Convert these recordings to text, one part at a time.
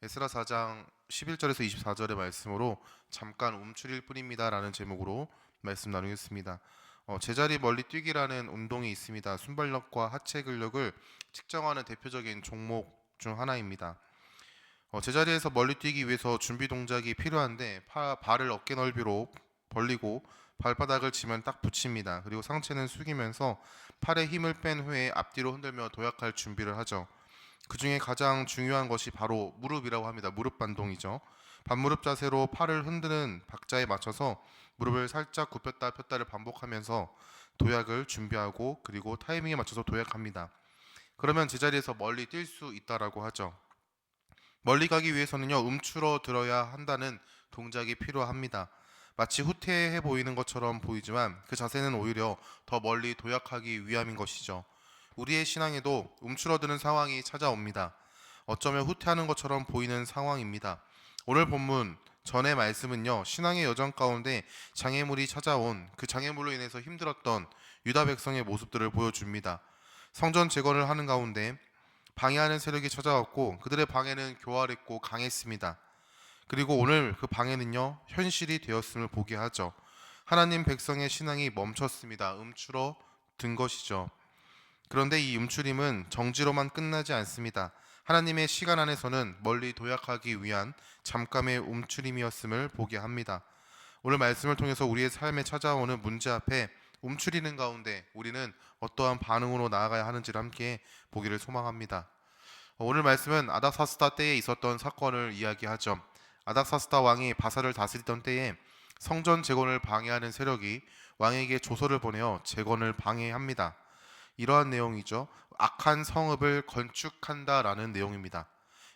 에스라 4장 11절에서 24절의 말씀으로 잠깐 움츠릴 뿐입니다라는 제목으로 말씀 나누겠습니다. 어, 제자리 멀리 뛰기라는 운동이 있습니다. 순발력과 하체 근력을 측정하는 대표적인 종목 중 하나입니다. 어, 제자리에서 멀리 뛰기 위해서 준비 동작이 필요한데 파, 발을 어깨 넓이로 벌리고 발바닥을 지면 딱 붙입니다. 그리고 상체는 숙이면서 팔에 힘을 뺀 후에 앞뒤로 흔들며 도약할 준비를 하죠. 그 중에 가장 중요한 것이 바로 무릎이라고 합니다. 무릎 반동이죠. 반무릎 자세로 팔을 흔드는 박자에 맞춰서 무릎을 살짝 굽혔다 폈다를 반복하면서 도약을 준비하고 그리고 타이밍에 맞춰서 도약합니다. 그러면 제자리에서 멀리 뛸 수 있다라고 하죠. 멀리 가기 위해서는요 움츠러 들어야 한다는 동작이 필요합니다. 마치 후퇴해 보이는 것처럼 보이지만 그 자세는 오히려 더 멀리 도약하기 위함인 것이죠. 우리의 신앙에도 움츠러드는 상황이 찾아옵니다. 어쩌면 후퇴하는 것처럼 보이는 상황입니다. 오늘 본문 전의 말씀은요 신앙의 여정 가운데 장애물이 찾아온 그 장애물로 인해서 힘들었던 유다 백성의 모습들을 보여줍니다. 성전 재건을 하는 가운데 방해하는 세력이 찾아왔고 그들의 방해는 교활했고 강했습니다. 그리고 오늘 그 방해는요 현실이 되었음을 보게 하죠. 하나님 백성의 신앙이 멈췄습니다. 움츠러 든 것이죠. 그런데 이 움츠림은 정지로만 끝나지 않습니다. 하나님의 시간 안에서는 멀리 도약하기 위한 잠깐의 움츠림이었음을 보게 합니다. 오늘 말씀을 통해서 우리의 삶에 찾아오는 문제 앞에 움츠리는 가운데 우리는 어떠한 반응으로 나아가야 하는지를 함께 보기를 소망합니다. 오늘 말씀은 아닥사스다 때에 있었던 사건을 이야기하죠. 아닥사스다 왕이 바사를 다스리던 때에 성전 재건을 방해하는 세력이 왕에게 조서를 보내어 재건을 방해합니다. 이러한 내용이죠. 악한 성읍을 건축한다라는 내용입니다.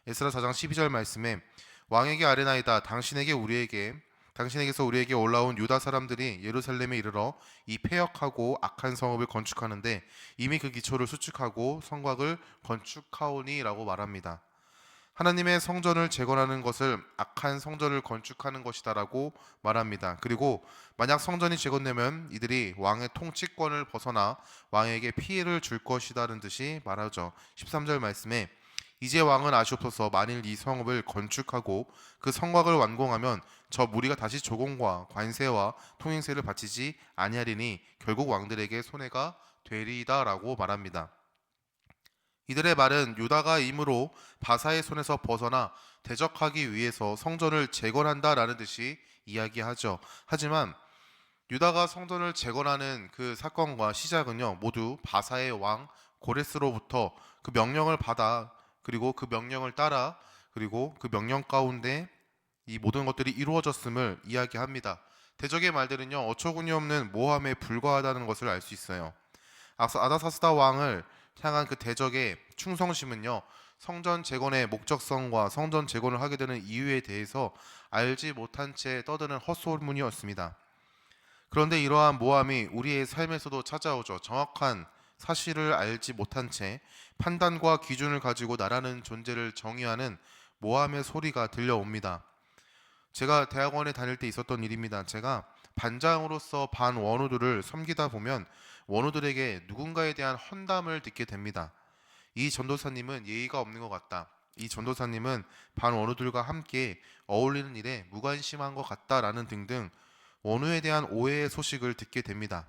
에스라 4장 12절 말씀에 왕에게 아뢰나이다 당신에게 우리에게 당신에게서 우리에게 올라온 유다 사람들이 예루살렘에 이르러 이 폐역하고 악한 성읍을 건축하는데 이미 그 기초를 수축하고 성곽을 건축하오니라고 말합니다. 하나님의 성전을 재건하는 것을 악한 성전을 건축하는 것이다라고 말합니다. 그리고 만약 성전이 재건되면 이들이 왕의 통치권을 벗어나 왕에게 피해를 줄 것이다는 듯이 말하죠. 13절 말씀에 이제 왕은 아시옵소서 만일 이 성읍을 건축하고 그 성곽을 완공하면 저 무리가 다시 조공과 관세와 통행세를 바치지 아니하리니 결국 왕들에게 손해가 되리이다라고 말합니다. 이들의 말은 유다가 임으로 바사의 손에서 벗어나 대적하기 위해서 성전을 재건한다라는 듯이 이야기하죠. 하지만 유다가 성전을 재건하는 그 사건과 시작은요 모두 바사의 왕 고레스로부터 그 명령을 받아 그리고 그 명령을 따라 그리고 그 명령 가운데 이 모든 것들이 이루어졌음을 이야기합니다. 대적의 말들은요 어처구니 없는 모함에 불과하다는 것을 알 수 있어요. 아다사스다 왕을 향한 그 대적의 충성심은요 성전 재건의 목적성과 성전 재건을 하게 되는 이유에 대해서 알지 못한 채 떠드는 헛소문이었습니다. 그런데 이러한 모함이 우리의 삶에서도 찾아오죠. 정확한 사실을 알지 못한 채 판단과 기준을 가지고 나라는 존재를 정의하는 모함의 소리가 들려옵니다. 제가 대학원에 다닐 때 있었던 일입니다. 제가 반장으로서 반 원우들을 섬기다 보면 원우들에게 누군가에 대한 헌담을 듣게 됩니다. 이 전도사님은 예의가 없는 것 같다. 이 전도사님은 반 원우들과 함께 어울리는 일에 무관심한 것 같다라는 등등 원우에 대한 오해의 소식을 듣게 됩니다.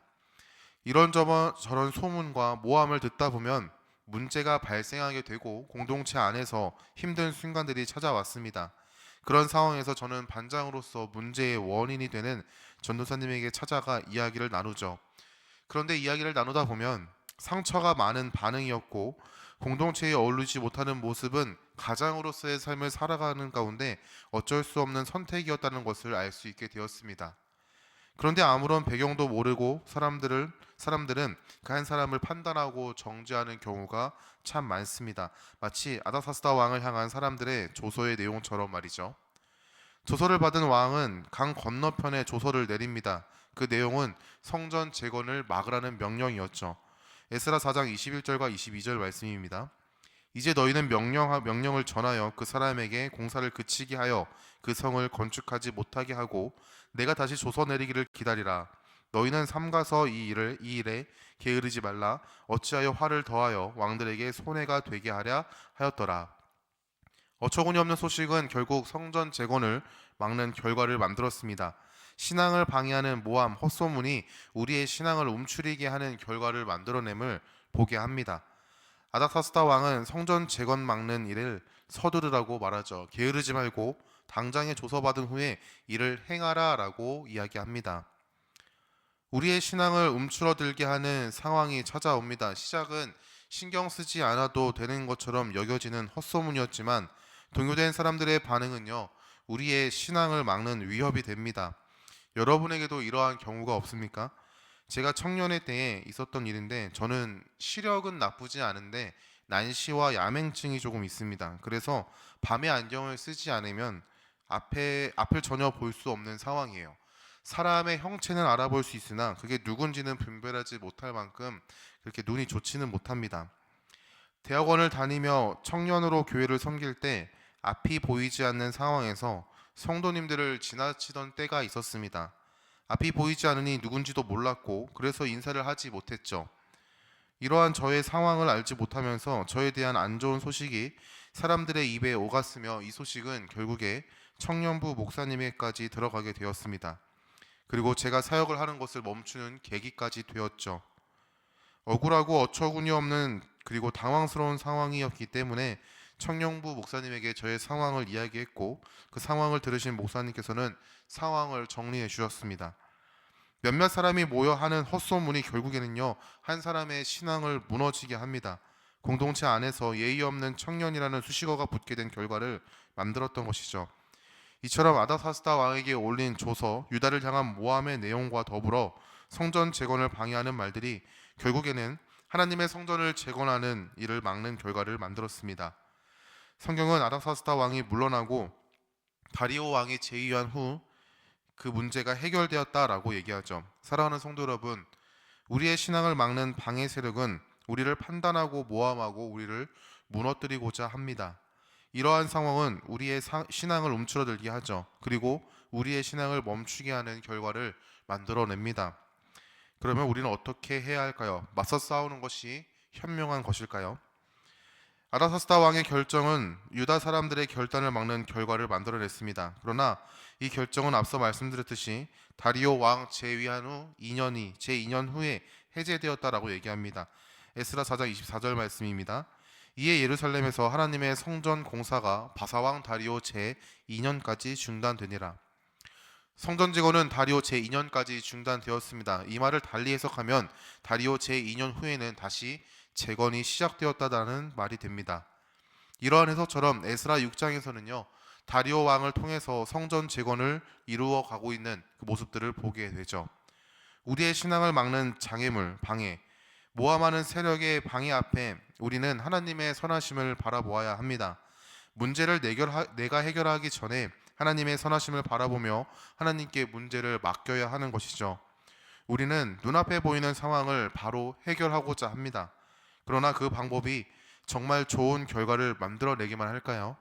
이런저런 저런 소문과 모함을 듣다 보면 문제가 발생하게 되고 공동체 안에서 힘든 순간들이 찾아왔습니다. 그런 상황에서 저는 반장으로서 문제의 원인이 되는 전도사님에게 찾아가 이야기를 나누죠. 그런데 이야기를 나누다 보면 상처가 많은 반응이었고 공동체에 어울리지 못하는 모습은 가장으로서의 삶을 살아가는 가운데 어쩔 수 없는 선택이었다는 것을 알 수 있게 되었습니다. 그런데 아무런 배경도 모르고 사람들을 사람들은 그 한 사람을 판단하고 정죄하는 경우가 참 많습니다. 마치 아다사스다 왕을 향한 사람들의 조서의 내용처럼 말이죠. 조서를 받은 왕은 강 건너편에 조서를 내립니다. 그 내용은 성전 재건을 막으라는 명령이었죠. 에스라 4장 21절과 22절 말씀입니다. 이제 너희는 명령 명령을 전하여 그 사람에게 공사를 그치게 하여 그 성을 건축하지 못하게 하고 내가 다시 조서 내리기를 기다리라. 너희는 삼가서 이 일을 이 일에 게으르지 말라. 어찌하여 화를 더하여 왕들에게 손해가 되게 하랴 하였더라. 어처구니 없는 소식은 결국 성전 재건을 막는 결과를 만들었습니다. 신앙을 방해하는 모함, 헛소문이 우리의 신앙을 움츠리게 하는 결과를 만들어냄을 보게 합니다. 아닥사스다 왕은 성전 재건 막는 일을 서두르라고 말하죠. 게으르지 말고 당장에 조서받은 후에 이를 행하라라고 이야기합니다. 우리의 신앙을 움츠러들게 하는 상황이 찾아옵니다. 시작은 신경 쓰지 않아도 되는 것처럼 여겨지는 헛소문이었지만 동요된 사람들의 반응은요. 우리의 신앙을 막는 위협이 됩니다. 여러분에게도 이러한 경우가 없습니까? 제가 청년의 때에 있었던 일인데 저는 시력은 나쁘지 않은데 난시와 야맹증이 조금 있습니다. 그래서 밤에 안경을 쓰지 않으면 앞에 앞을 전혀 볼 수 없는 상황이에요. 사람의 형체는 알아볼 수 있으나 그게 누군지는 분별하지 못할 만큼 그렇게 눈이 좋지는 못합니다. 대학원을 다니며 청년으로 교회를 섬길 때 앞이 보이지 않는 상황에서 성도님들을 지나치던 때가 있었습니다. 앞이 보이지 않으니 누군지도 몰랐고 그래서 인사를 하지 못했죠. 이러한 저의 상황을 알지 못하면서 저에 대한 안 좋은 소식이 사람들의 입에 오갔으며 이 소식은 결국에 청년부 목사님에게까지 들어가게 되었습니다. 그리고 제가 사역을 하는 것을 멈추는 계기까지 되었죠. 억울하고 어처구니 없는 그리고 당황스러운 상황이었기 때문에 청년부 목사님에게 저의 상황을 이야기했고 그 상황을 들으신 목사님께서는 상황을 정리해 주셨습니다. 몇몇 사람이 모여 하는 헛소문이 결국에는요 한 사람의 신앙을 무너지게 합니다. 공동체 안에서 예의 없는 청년이라는 수식어가 붙게 된 결과를 만들었던 것이죠. 이처럼 아다사스다 왕에게 올린 조서 유다를 향한 모함의 내용과 더불어 성전 재건을 방해하는 말들이 결국에는 하나님의 성전을 재건하는 일을 막는 결과를 만들었습니다. 성경은 아닥사스다 왕이 물러나고 다리오 왕이 제위한 후 그 문제가 해결되었다라고 얘기하죠. 사랑하는 성도 여러분, 우리의 신앙을 막는 방해 세력은 우리를 판단하고 모함하고 우리를 무너뜨리고자 합니다. 이러한 상황은 우리의 사- 신앙을 움츠러들게 하죠. 그리고 우리의 신앙을 멈추게 하는 결과를 만들어냅니다. 그러면 우리는 어떻게 해야 할까요? 맞서 싸우는 것이 현명한 것일까요? 아라사스다 왕의 결정은 유다 사람들의 결단을 막는 결과를 만들어냈습니다. 그러나 이 결정은 앞서 말씀드렸듯이 다리오 왕 제위한 후 2년이 제 2년 후에 해제되었다라고 얘기합니다. 에스라 4장 24절 말씀입니다. 이에 예루살렘에서 하나님의 성전 공사가 바사왕 다리오 제 2년까지 중단되니라. 성전 재건은 다리오 제 2년까지 중단되었습니다. 이 말을 달리 해석하면 다리오 제 2년 후에는 다시 재건이 시작되었다는 말이 됩니다. 이러한 해석처럼 에스라 6장에서는요. 다리오 왕을 통해서 성전 재건을 이루어 가고 있는 그 모습들을 보게 되죠. 우리의 신앙을 막는 장애물, 방해, 모함하는 세력의 방해 앞에 우리는 하나님의 선하심을 바라보아야 합니다. 문제를 내가 해결하기 전에 하나님의 선하심을 바라보며 하나님께 문제를 맡겨야 하는 것이죠. 우리는 눈앞에 보이는 상황을 바로 해결하고자 합니다. 그러나 그 방법이 정말 좋은 결과를 만들어내기만 할까요?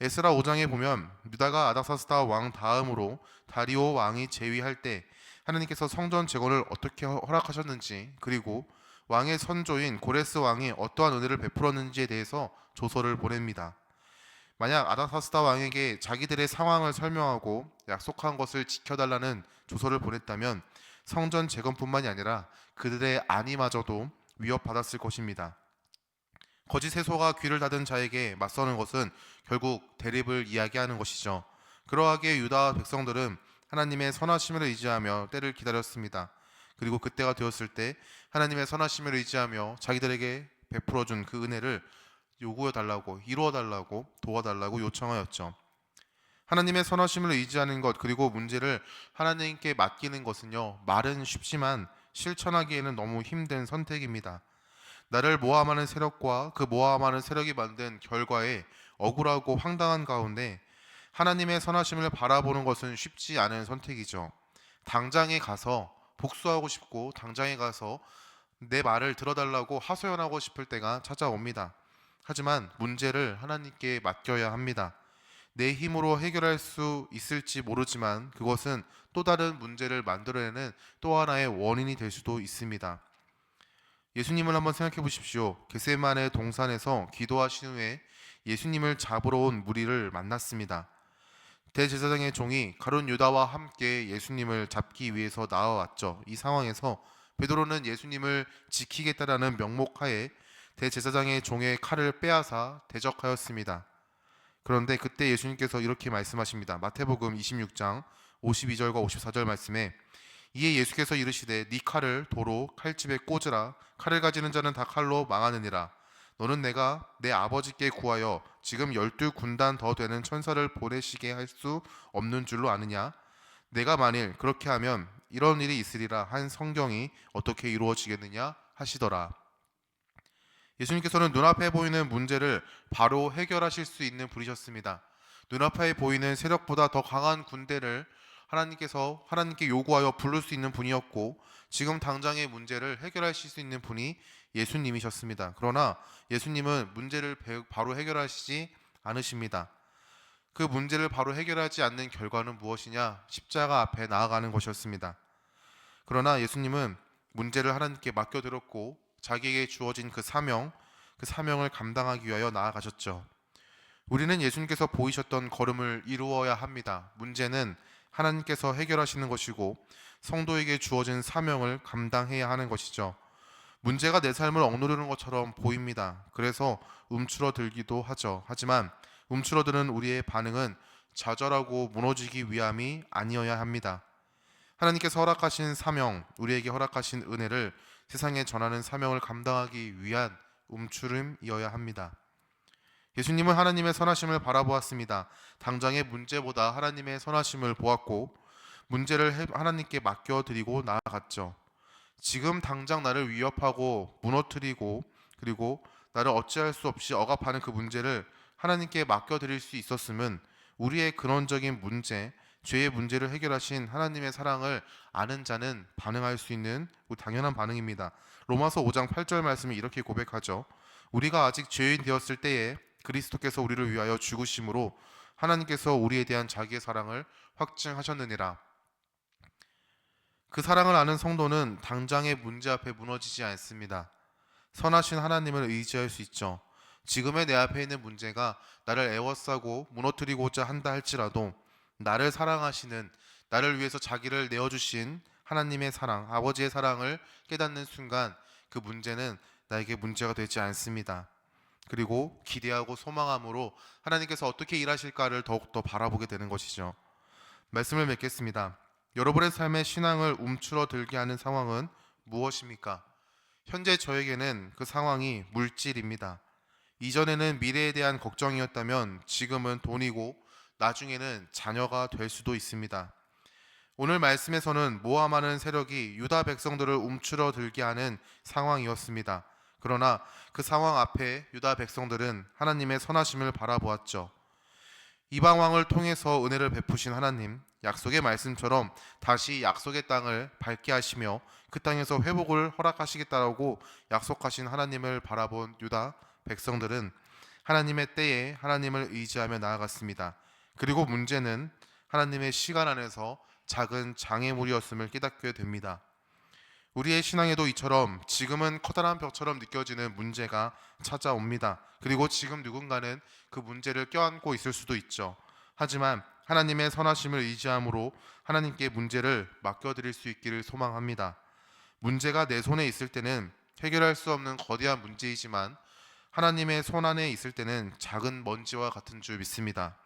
에스라 5장에 보면 유다가 아닥사스다 왕 다음으로 다리오 왕이 제위할 때 하나님께서 성전 재건을 어떻게 허- 허락하셨는지 그리고 왕의 선조인 고레스 왕이 어떠한 은혜를 베풀었는지에 대해서 조서를 보냅니다. 만약 아닥사스다 왕에게 자기들의 상황을 설명하고 약속한 것을 지켜달라는 조서를 보냈다면 성전 재건뿐만이 아니라 그들의 안위마저도 위협받았을 것입니다. 거짓 세소가 귀를 닫은 자에게 맞서는 것은 결국 대립을 이야기하는 것이죠. 그러하기에 유다 백성들은 하나님의 선하심을 의지하며 때를 기다렸습니다. 그리고 그때가 되었을 때 하나님의 선하심을 의지하며 자기들에게 베풀어 준 그 은혜를 요구해 달라고 이루어 달라고 도와 달라고 요청하였죠. 하나님의 선하심을 의지하는 것 그리고 문제를 하나님께 맡기는 것은요. 말은 쉽지만 실천하기에는 너무 힘든 선택입니다. 나를 모함하는 세력과 그 모함하는 세력이 만든 결과에 억울하고 황당한 가운데 하나님의 선하심을 바라보는 것은 쉽지 않은 선택이죠. 당장에 가서 복수하고 싶고 당장에 가서 내 말을 들어달라고 하소연하고 싶을 때가 찾아옵니다. 하지만 문제를 하나님께 맡겨야 합니다. 내 힘으로 해결할 수 있을지 모르지만 그것은 또 다른 문제를 만들어내는 또 하나의 원인이 될 수도 있습니다. 예수님을 한번 생각해 보십시오. 겟세마네 동산에서 기도하신 후에 예수님을 잡으러 온 무리를 만났습니다. 대제사장의 종이 가룟 유다와 함께 예수님을 잡기 위해서 나와왔죠. 이 상황에서 베드로는 예수님을 지키겠다라는 명목하에 대제사장의 종의 칼을 빼앗아 대적하였습니다. 그런데 그때 예수님께서 이렇게 말씀하십니다. 마태복음 26장 52절과 54절 말씀에 이에 예수께서 이르시되 네 칼을 도로 칼집에 꽂으라. 칼을 가지는 자는 다 칼로 망하느니라. 너는 내가 내 아버지께 구하여 지금 열두 군단 더 되는 천사를 보내시게 할 수 없는 줄로 아느냐? 내가 만일 그렇게 하면 이런 일이 있으리라. 한 성경이 어떻게 이루어지겠느냐 하시더라 예수님께서는 눈앞에 보이는 문제를 바로 해결하실 수 있는 분이셨습니다. 눈앞에 보이는 세력보다 더 강한 군대를 하나님께서 하나님께 요구하여 부를 수 있는 분이었고 지금 당장의 문제를 해결하실 수 있는 분이 예수님이셨습니다. 그러나 예수님은 문제를 배- 바로 해결하시지 않으십니다. 그 문제를 바로 해결하지 않는 결과는 무엇이냐? 십자가 앞에 나아가는 것이었습니다. 그러나 예수님은 문제를 하나님께 맡겨드렸고 자기에게 주어진 그 사명, 그 사명을 감당하기 위하여 나아가셨죠. 우리는 예수님께서 보이셨던 걸음을 이루어야 합니다. 문제는 하나님께서 해결하시는 것이고 성도에게 주어진 사명을 감당해야 하는 것이죠. 문제가 내 삶을 억누르는 것처럼 보입니다. 그래서 움츠러들기도 하죠. 하지만 움츠러드는 우리의 반응은 좌절하고 무너지기 위함이 아니어야 합니다. 하나님께서 허락하신 사명, 우리에게 허락하신 은혜를 세상에 전하는 사명을 감당하기 위한 움츠림이어야 합니다. 예수님은 하나님의 선하심을 바라보았습니다. 당장의 문제보다 하나님의 선하심을 보았고 문제를 해- 하나님께 맡겨드리고 나아갔죠. 지금 당장 나를 위협하고 무너뜨리고 그리고 나를 어찌할 수 없이 억압하는 그 문제를 하나님께 맡겨드릴 수 있었으면 우리의 근원적인 문제, 죄의 문제를 해결하신 하나님의 사랑을 아는 자는 반응할 수 있는 당연한 반응입니다. 로마서 5장 8절 말씀이 이렇게 고백하죠. 우리가 아직 죄인 되었을 때에 그리스도께서 우리를 위하여 죽으심으로 하나님께서 우리에 대한 자기의 사랑을 확증하셨느니라. 그 사랑을 아는 성도는 당장의 문제 앞에 무너지지 않습니다. 선하신 하나님을 의지할 수 있죠. 지금의 내 앞에 있는 문제가 나를 애워싸고 무너뜨리고자 한다 할지라도 나를 사랑하시는 나를 위해서 자기를 내어주신 하나님의 사랑, 아버지의 사랑을 깨닫는 순간 그 문제는 나에게 문제가 되지 않습니다. 그리고 기대하고 소망함으로 하나님께서 어떻게 일하실까를 더욱더 바라보게 되는 것이죠. 말씀을 맺겠습니다. 여러분의 삶의 신앙을 움츠러들게 하는 상황은 무엇입니까? 현재 저에게는 그 상황이 물질입니다. 이전에는 미래에 대한 걱정이었다면 지금은 돈이고 나중에는 자녀가 될 수도 있습니다. 오늘 말씀에서는 모함하는 세력이 유다 백성들을 움츠러 들게 하는 상황이었습니다. 그러나 그 상황 앞에 유다 백성들은 하나님의 선하심을 바라보았죠. 이방 왕을 통해서 은혜를 베푸신 하나님, 약속의 말씀처럼 다시 약속의 땅을 밟게 하시며 그 땅에서 회복을 허락하시겠다라고 약속하신 하나님을 바라본 유다 백성들은 하나님의 때에 하나님을 의지하며 나아갔습니다. 그리고 문제는 하나님의 시간 안에서 작은 장애물이었음을 깨닫게 됩니다. 우리의 신앙에도 이처럼 지금은 커다란 벽처럼 느껴지는 문제가 찾아옵니다. 그리고 지금 누군가는 그 문제를 껴안고 있을 수도 있죠. 하지만 하나님의 선하심을 의지함으로 하나님께 문제를 맡겨드릴 수 있기를 소망합니다. 문제가 내 손에 있을 때는 해결할 수 없는 거대한 문제이지만 하나님의 손 안에 있을 때는 작은 먼지와 같은 줄 믿습니다.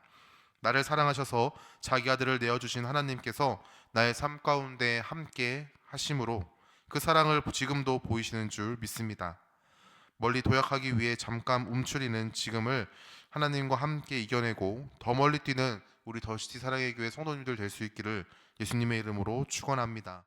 나를 사랑하셔서 자기 아들을 내어 주신 하나님께서 나의 삶 가운데 함께 하심으로 그 사랑을 지금도 보이시는 줄 믿습니다. 멀리 도약하기 위해 잠깐 움츠리는 지금을 하나님과 함께 이겨내고 더 멀리 뛰는 우리 더시티 사랑의 교회 성도님들 될 수 있기를 예수님의 이름으로 축원합니다.